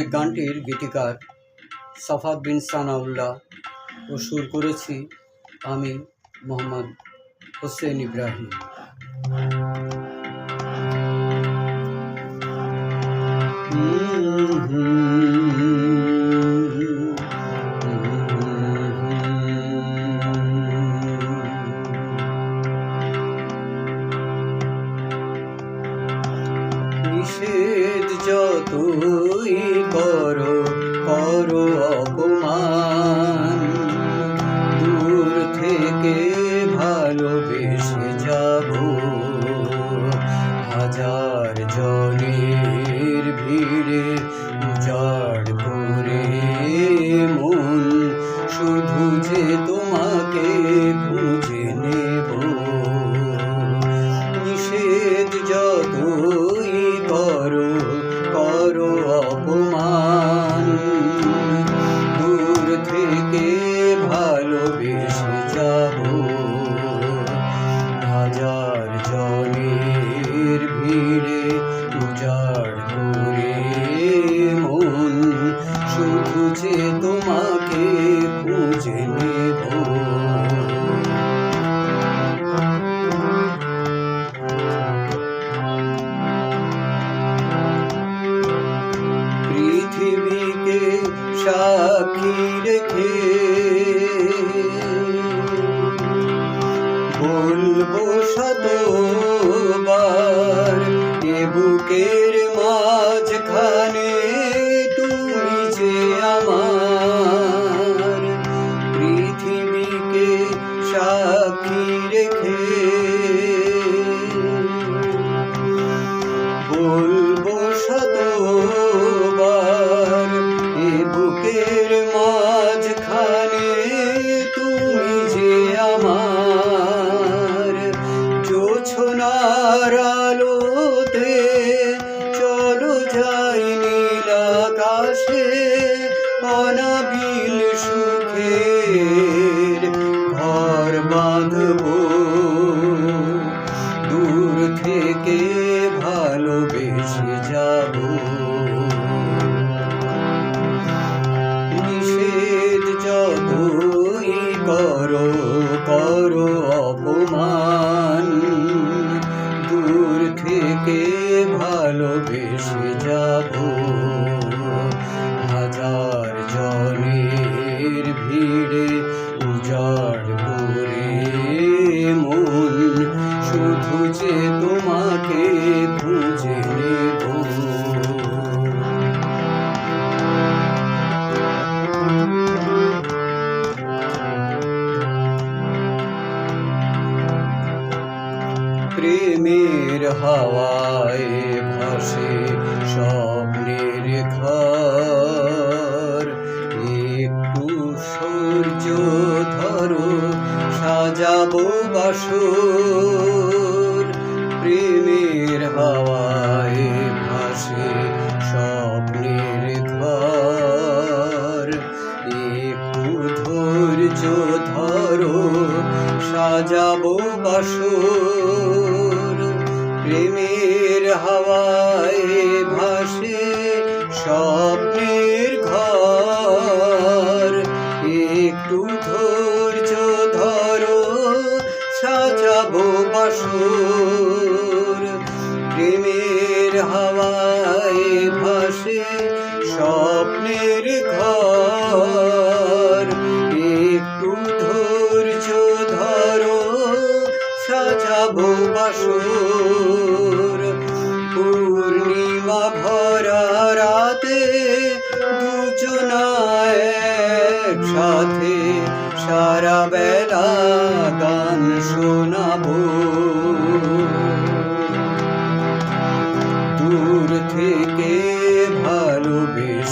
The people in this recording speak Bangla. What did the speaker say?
এই গানটির গীতিকার সাফাত বিন সানাউল্লাহ ও সুর করেছি আমি মোহাম্মদ হোসেন ইব্রাহিম। নিষেধ যতই করো করো খুঁজে নেব। পৃথিবীকে সাক্ষী রেখে বাঁধবো দূর থেকে ভালোবেসে যাব। নিষেধ যতই করো করো অপমান। দূর থেকে ভালোবেসে যাব। হাজার জনের ভিড়ে প্রেমের হাওয়ায় ভাসে স্বপ্নের ঘর। একটু সূর্য ধরো, সাজাবো বাসর। প্রেমের হাওয়ায় ভাসে স্বপ্নের ঘর। একটু ধৈর্য ধরো, সাজাবো বাসর। প্রেমের হাওয়ায় ভাসে স্বপ্নের ঘর। একটু ধৈর্য ধরো, সাজাবো বাসর। প্রেমের হাওয়ায় ভাসে স্বপ্নের ঘর। একটু ধৈর্য ধরো, সাজাবো বাসর। একসাথে সারা বেলা গান শোনাবো। দূর থেকে ভালোবেসে